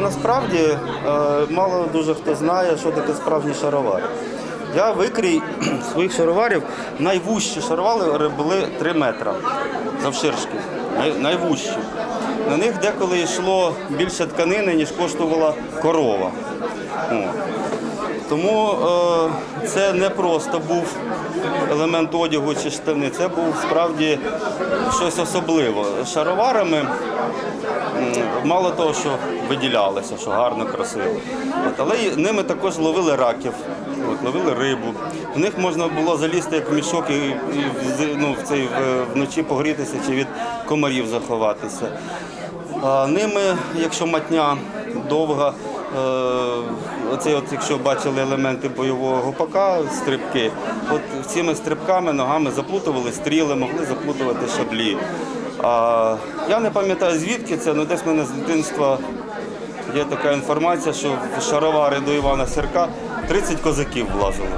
насправді е, мало дуже хто знає, що таке справжній шаровар. Я викрій своїх шароварів, найвужчі шаровари були 3 метри завширшки, най, найвужчі. На них деколи йшло більше тканини, ніж коштувала корова. Тому е, це не просто був елемент одягу чи штани, це був справді щось особливе. Шароварами мало того, що виділялося, що гарно, красиво. От, але ними також ловили раків, от, ловили рибу. В них можна було залізти як в мішок і, і ну, в цей, вночі погрітися чи від комарів заховатися. А ними, якщо матня довга, е, оцей от, якщо бачили елементи бойового пака, стрибки, от цими стрибками ногами заплутували стріли, могли заплутувати шаблі. А, я не пам'ятаю звідки це, але десь в мене з дитинства є така інформація, що в шаровари до Івана Серка 30 козаків влазили.